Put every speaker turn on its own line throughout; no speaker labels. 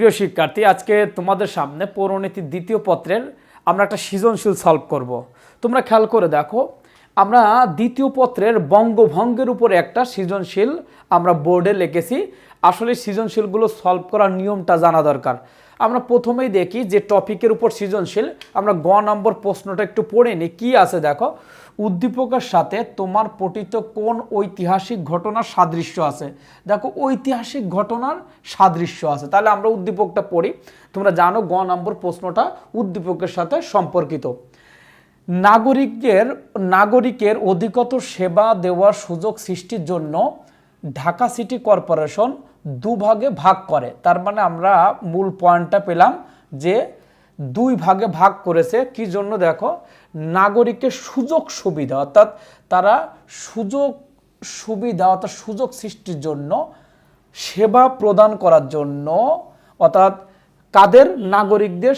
প্রিয় শিক্ষার্থী, আজকে তোমাদের সামনে পৌরনীতির দ্বিতীয় পত্রের আমরা একটা সৃজনশীল সলভ করব। তোমরা খেয়াল করে দেখো, আমরা দ্বিতীয় পত্রের বঙ্গভঙ্গের উপরে একটা সৃজনশীল আমরা বোর্ডে লিখেছি। আসলে সৃজনশীলগুলো সলভ করার নিয়মটা জানা দরকার। আমরা প্রথমেই দেখি যে টপিকের উপর সৃজনশীল, আমরা গ নম্বর প্রশ্নটা একটু পড়ে নিই, কী আছে দেখো? উদ্দীপকের সাথে তোমার পঠিত কোন ঐতিহাসিক ঘটনার সাদৃশ্য আছে? দেখো, ঐতিহাসিক ঘটনার সাদৃশ্য আছে। তাহলে আমরা উদ্দীপকটা পড়ি। তোমরা জানো গ নম্বর প্রশ্নটা উদ্দীপকের সাথে সম্পর্কিত। নাগরিকের নাগরিকের অধিকতর সেবা দেওয়ার সুযোগ সৃষ্টির জন্য ঢাকা সিটি কর্পোরেশন দুভাগে ভাগ করে। তার মানে আমরা মূল পয়েন্টটা পেলাম যে দুই ভাগে ভাগ করেছে। কি জন্য দেখো? নাগরিকের সুযোগ সুবিধা, অর্থাৎ তারা সুযোগ সুবিধা, অর্থাৎ সুযোগ সৃষ্টির জন্য সেবা প্রদান করার জন্য, অর্থাৎ কাদের? নাগরিকদের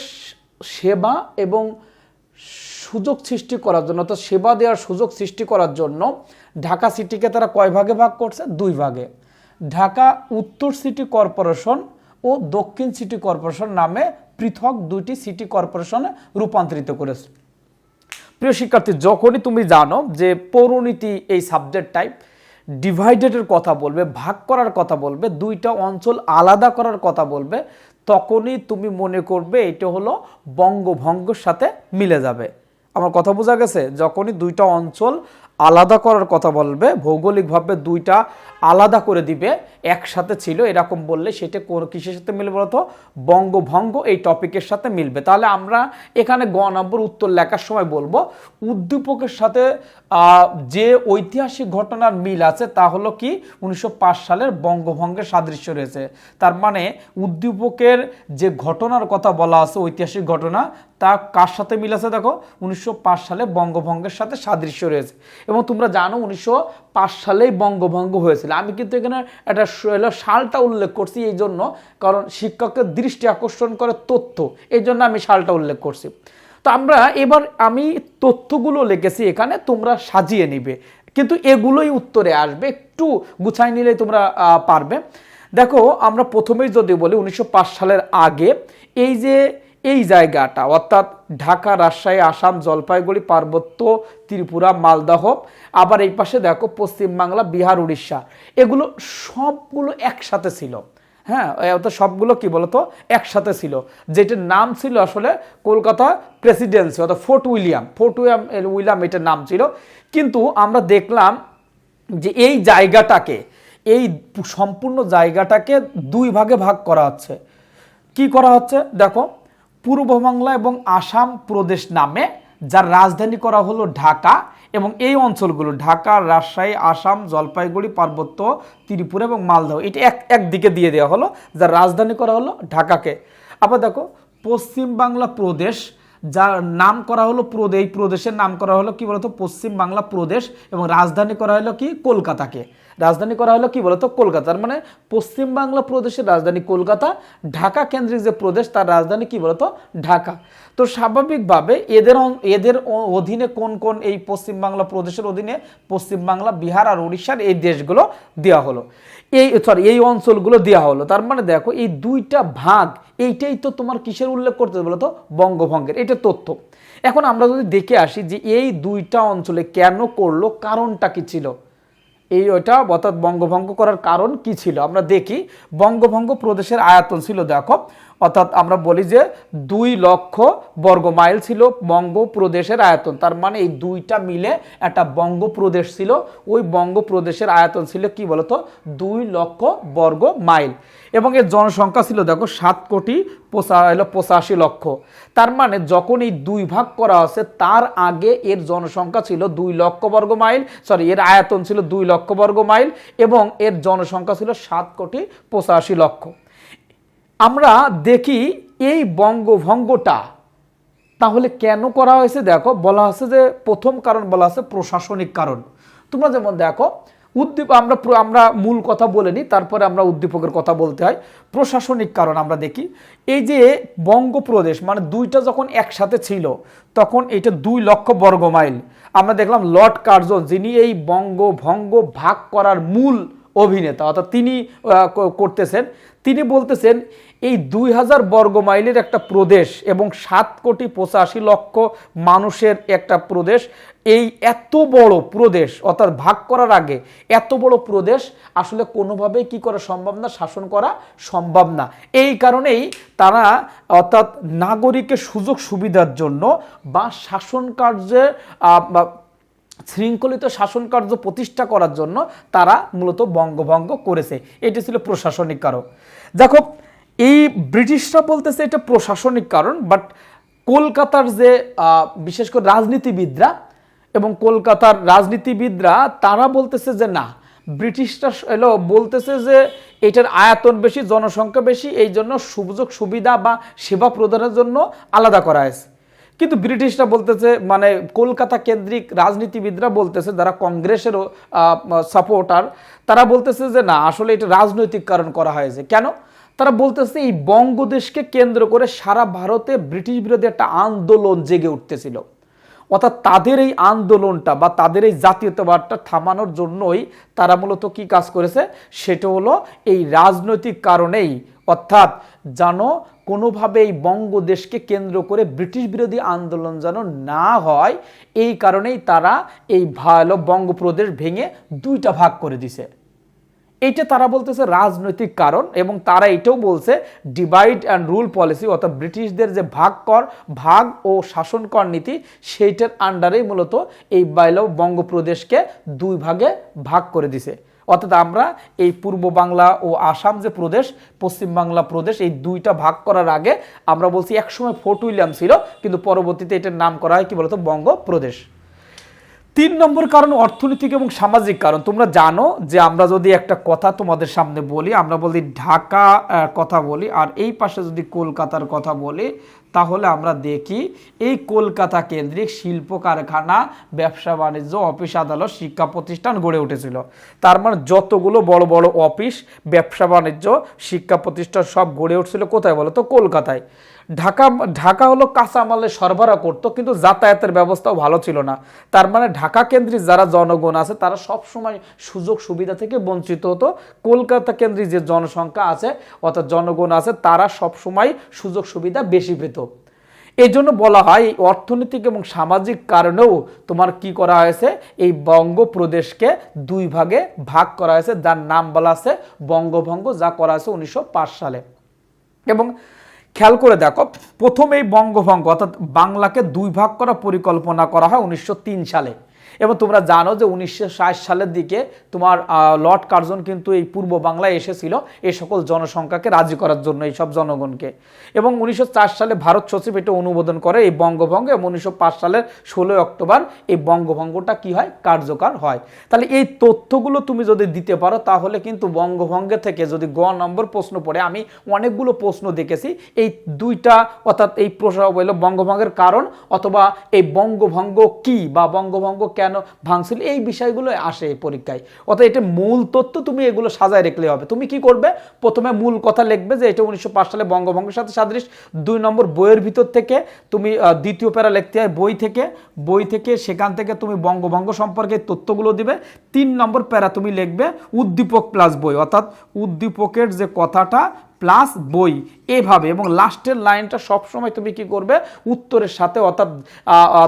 সেবা এবং সুযোগ সৃষ্টি করার জন্য, অর্থাৎ সেবা দেওয়ার সুযোগ সৃষ্টি করার জন্য ঢাকা সিটিকে তারা কয় ভাগে ভাগ করছে? দুই ভাগে। ঢাকা উত্তর সিটি কর্পোরেশন ও দক্ষিণ সিটি কর্পোরেশন নামে পৃথক দুইটি সিটি কর্পোরেশনে রূপান্তরিত করেছে। প্রিয় শিক্ষার্থী, যখনই তুমি জানো যে পৌরনীতি এই সাবজেক্ট টাইপ ডিভাইডেডের কথা বলবে, ভাগ করার কথা বলবে, দুইটা অঞ্চল আলাদা করার কথা বলবে, তখনই তুমি মনে করবে এটা হলো বঙ্গভঙ্গের সাথে মিলে যাবে। আমার কথা বোঝা গেছে? যখনই দুইটা অঞ্চল আলাদা করার কথা বলবে ভৌগোলিকভাবে দুইটা আলাদা করে দিবে, একসাথে ছিল, এরকম বললে সেটা কোন কিসের সাথে মিলবে বলতো? বঙ্গভঙ্গ এই টপিকের সাথে মিলবে। তাহলে আমরা এখানে গ নম্বর উত্তর লেখার সময় বলব, উদ্দীপকের সাথে যে ঐতিহাসিক ঘটনার মিল আছে তা হলো কি? উনিশশো পাঁচ সালের বঙ্গভঙ্গের সাদৃশ্য রয়েছে। তার মানে উদ্দীপকের যে ঘটনার কথা বলা আছে, ঐতিহাসিক ঘটনা তা কার সাথে মিল আছে দেখো? উনিশশো পাঁচ সালে বঙ্গভঙ্গের সাথে সাদৃশ্য রয়েছে। এবং তোমরা জানো উনিশশো পাঁচ সালেই বঙ্গভঙ্গ হয়েছিল। আমি কিন্তু এখানে একটা সালটা উল্লেখ করছি এই জন্য, কারণ শিক্ষকের দৃষ্টি আকর্ষণ করে তথ্য। এই জন্য আমি সালটা উল্লেখ করছি। তো আমরা এবার আমি তথ্যগুলো লিখেছি এখানে, তোমরা সাজিয়ে নিবে। কিন্তু এগুলোই উত্তরে আসবে। একটু গুছাই নিলে তোমরা পারবে। দেখো, আমরা প্রথমেই যদি বলি উনিশশো পাঁচ সালের আগে এই যে এই জায়গাটা, অর্থাৎ ঢাকা, রাজশাহী, আসাম, জলপাইগুড়ি, পার্বত্য, ত্রিপুরা, মালদহ, আবার এই পাশে দেখো পশ্চিমবাংলা, বিহার, উড়িষ্যা, এগুলো সবগুলো একসাথে ছিল। হ্যাঁ অর্থাৎ সবগুলো কি বলতো? একসাথে ছিল। যেটার নাম ছিল আসলে কলকাতা প্রেসিডেন্সি, অর্থাৎ Fort William. Fort William William এটার নাম ছিল। কিন্তু আমরা দেখলাম যে এই জায়গাটাকে, এই সম্পূর্ণ জায়গাটাকে দুই ভাগে ভাগ করা হচ্ছে। কি করা হচ্ছে? দেখো পূর্ব বাংলা এবং আসাম প্রদেশ নামে, যার রাজধানী করা হলো ঢাকা এবং এই অঞ্চলগুলো, ঢাকা, রাজশাহী, আসাম, জলপাইগুড়ি, পার্বত্য, ত্রিপুরা এবং মালদহ, এটি এক একদিকে দিয়ে দেওয়া হলো, যার রাজধানী করা হলো ঢাকাকে। আবার দেখো, পশ্চিম বাংলা প্রদেশ যার নাম করা হলো প্রদে এই প্রদেশের নাম করা হলো কি বলতো? পশ্চিম বাংলা প্রদেশ এবং রাজধানী করা হলো কি? কলকাতাকে। রাজধানী করা হলো কি বলতো? কলকাতার মানে পশ্চিম বাংলা প্রদেশের রাজধানী কলকাতা, ঢাকা কেন্দ্রিক যে প্রদেশ, তার রাজধানী কি বলতো? ঢাকা। তো স্বাভাবিকভাবে এদের এদের অধীনে কোন কোন এই পশ্চিম বাংলা প্রদেশের অধীনে পশ্চিম বাংলা, বিহার আর উড়িষ্যার এই দেশগুলো দেওয়া হলো। এই সরি এই অঞ্চলগুলো দেওয়া হলো। তার মানে দেখো, এই দুইটা ভাগ এইটাই তো তোমার কিসের উল্লেখ করতে বলো তো বঙ্গভঙ্গের। এটা তথ্য। এখন আমরা যদি দেখে আসি যে এই দুইটা অঞ্চলে কেন করল, কারণটা কি ছিল? এই ওটা অর্থাৎ বঙ্গভঙ্গ করার কারণ কি ছিল? আমরা দেখি, বঙ্গভঙ্গ প্রদেশের আয়তন ছিল, দেখো অর্থাৎ আমরা বলি যে দুই লক্ষ বর্গ মাইল ছিল বঙ্গ প্রদেশের আয়তন। তার মানে এই দুইটা মিলে একটা বঙ্গ প্রদেশ ছিল। ওই বঙ্গ প্রদেশের আয়তন ছিল কি বলতো? দুই লক্ষ বর্গ মাইল। এবং এর জনসংখ্যা ছিল দেখো সাত কোটি পঁচা পঁচাশি লক্ষ। তার মানে যখন এই দুই ভাগ করা হচ্ছে, তার আগে এর জনসংখ্যা ছিল দুই লক্ষ বর্গ মাইল সরি এর আয়তন ছিল দুই লক্ষ বর্গ মাইল এবং এর জনসংখ্যা ছিল সাত কোটি পঁচাশি লক্ষ। আমরা দেখি এই বঙ্গভঙ্গটা। তাহলে কেন করা হয়েছে? দেখো, বলা হচ্ছে যে প্রথম কারণ বলা আছে প্রশাসনিক কারণ। তোমরা যেমন দেখো, উদ্দীপ আমরা আমরা মূল কথা বলে নিই, তারপরে আমরা উদ্দীপকের কথা বলতে হয়। প্রশাসনিক কারণ আমরা দেখি। এই যে বঙ্গপ্রদেশ মানে দুইটা যখন একসাথে ছিল, তখন এটা দুই লক্ষ বর্গ মাইল। আমরা দেখলাম লর্ড কার্জন, যিনি এই বঙ্গভঙ্গ ভাগ করার মূল অভিনেতা, অর্থাৎ তিনি করতেছেন। তিনি বলতেছেন, এই দুই হাজার বর্গ মাইলের একটা প্রদেশ এবং সাত কোটি পঁচাশি লক্ষ মানুষের একটা প্রদেশ, এই এত বড় প্রদেশ, অর্থাৎ ভাগ করার আগে এত বড় প্রদেশ আসলে কোনোভাবেই কি করা সম্ভব না, শাসন করা সম্ভব না। এই কারণেই তারা, অর্থাৎ নাগরিকের সুযোগ সুবিধার জন্য বা শাসন কার্যে শৃঙ্খলিত শাসন কার্য প্রতিষ্ঠা করার জন্য তারা মূলত বঙ্গভঙ্গ করেছে। এটি ছিল প্রশাসনিক কারণ। দেখো, এই ব্রিটিশরা বলতেছে এটা প্রশাসনিক কারণ বাট কলকাতার যে বিশেষ করে রাজনীতিবিদরা এবং কলকাতার রাজনীতিবিদরা, তারা বলতেছে যে না, ব্রিটিশরা এলো, বলতেছে যে এটার আয়তন বেশি, জনসংখ্যা বেশি এই জন্য সুযোগ সুবিধা বা সেবা প্রদানের জন্য আলাদা করা হয়েছে। কিন্তু ব্রিটিশরা বলতেছে মানে কলকাতা কেন্দ্রিক রাজনীতিবিদরা বলতেছে, যারা কংগ্রেসেরও সাপোর্টার তারা বলতেছে যে না, আসলে এটা রাজনৈতিক কারণ করা হয়েছে। কেন? তারা বলতেছে এই বঙ্গদেশকে কেন্দ্র করে সারা ভারতে ব্রিটিশ বিরোধী একটা আন্দোলন জেগে উঠতেছিল। অর্থাৎ তাদের এই আন্দোলনটা বা তাদের এই জাতীয়তাবাদটা থামানোর জন্যই তারা মূলত কি কাজ করেছে? সেটা হলো এই রাজনৈতিক কারণেই, অর্থাৎ যেন কোনোভাবে এই বঙ্গদেশকে কেন্দ্র করে ব্রিটিশ বিরোধী আন্দোলন যেন না হয়, এই কারণেই তারা এই ভালো বঙ্গপ্রদেশ ভেঙে দুইটা ভাগ করে দিছে। এইটা তারা বলতেছে রাজনৈতিক কারণ এবং তারা এটাও বলছে ডিভাইড অ্যান্ড রুল পলিসি অর্থাৎ ব্রিটিশদের যে ভাগ কর ভাগ ও শাসন কর নীতি, সেইটার আন্ডারেই মূলত এই বাইল বঙ্গপ্রদেশকে দুই ভাগে ভাগ করে দিছে। অর্থাৎ আমরা এই পূর্ব বাংলা ও আসাম যে প্রদেশ, পশ্চিম বাংলা প্রদেশ, এই দুইটা ভাগ করার আগে আমরা বলছি একসময় ফোর্ট উইলিয়াম ছিল, কিন্তু পরবর্তীতে এটার নাম করা হয় কি বলতো? বঙ্গপ্রদেশ। তিন নম্বর কারণ অর্থনৈতিক এবং সামাজিক কারণ। তোমরা জানো যে আমরা যদি একটা কথা তোমাদের সামনে বলি, আমরা বলি ঢাকা কথা বলি, আর এই পাশে যদি কলকাতার কথা বলি তাহলে আমরা দেখি এই কলকাতা কেন্দ্রিক শিল্প কারখানা, ব্যবসা বাণিজ্য, অফিস, আদালত, শিক্ষা প্রতিষ্ঠান গড়ে উঠেছিল। তার মানে যতগুলো বড় বড় অফিস, ব্যবসা বাণিজ্য, শিক্ষা প্রতিষ্ঠান সব গড়ে উঠছিল কোথায় বলো তো কলকাতায়। ঢাকা ঢাকা হলো কাঁচামালের সরবরাহ করতো, কিন্তু যাতায়াতের ব্যবস্থাও ভালো ছিল না। তার মানে ঢাকা কেন্দ্রিক যারা জনগণ আছে, তারা সব সময় সুযোগ সুবিধা থেকে বঞ্চিত হতো। কলকাতা কেন্দ্রিক যে জনসংখ্যা আছে, অর্থাৎ জনগণ আছে, তারা সব সময় সুযোগ সুবিধা বেশি পেত। এই জন্য বলা হয় অর্থনৈতিক এবং সামাজিক কারণেও তোমার কি করা হয়েছে? এই বঙ্গপ্রদেশকে দুই ভাগে ভাগ করা হয়েছে, যার নাম বলা আছে বঙ্গভঙ্গ, যা করা হয়েছে উনিশশো পাঁচ সালে। এবং খেয়াল করে দেখো, প্রথমেই বঙ্গভঙ্গ, অর্থাৎ বাংলাকে দুই ভাগ করা পরিকল্পনা করা হয় উনিশশো তিন সালে। এবং তোমরা জানো যে উনিশশো সালের দিকে তোমার লর্ড কার্জন কিন্তু এই পূর্ব বাংলায় এসেছিল এই সকল জনসংখ্যাকে রাজি করার জন্য এই সব জনগণকে। এবং উনিশশো সালে ভারত সচিব এটা অনুমোদন করে এই বঙ্গভঙ্গ এবং উনিশশো সালের ষোলোই অক্টোবর এই বঙ্গভঙ্গটা কি হয়? কার্যকর হয়। তাহলে এই তথ্যগুলো তুমি যদি দিতে পারো, তাহলে কিন্তু বঙ্গভঙ্গের থেকে যদি গ নম্বর প্রশ্ন পড়ে, আমি অনেকগুলো প্রশ্ন দেখেছি। এই দুইটা অর্থাৎ এই প্রশ্ন হলো বঙ্গভঙ্গের কারণ অথবা এই বঙ্গভঙ্গ কি বা বঙ্গভঙ্গ কেন ভাঙছিল? এই বিষয়গুলো আসে এই পরীক্ষায়। অর্থাৎ এটা মূল তথ্য তুমি এগুলো সাজায় রাখলে হবে। তুমি কি করবে? প্রথমে মূল কথা লিখবে যে এটা উনিশশো পাঁচ সালে বঙ্গভঙ্গের সাথে সাদৃশ। দুই নম্বর বইয়ের ভিতর থেকে তুমি দ্বিতীয় প্যারা লিখতে হয় বই থেকে। বই থেকে সেখান থেকে তুমি বঙ্গভঙ্গ সম্পর্কে তথ্যগুলো দিবে। তিন নম্বর প্যারা তুমি লিখবে উদ্দীপক প্লাস বই। অর্থাৎ উদ্দীপকের যে কথাটা প্লাস বই এভাবে। এবং লাস্টের লাইনটা সবসময় তুমি কি করবে? উত্তরের সাথে অর্থাৎ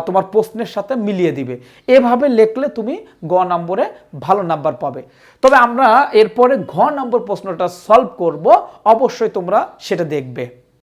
তোমার প্রশ্নের সাথে মিলিয়ে দিবে। এভাবে লিখলে তুমি গ নম্বরে ভালো নাম্বার পাবে। তবে আমরা এরপরে ঘ নম্বর প্রশ্নটা সলভ করব। অবশ্যই তোমরা সেটা দেখবে।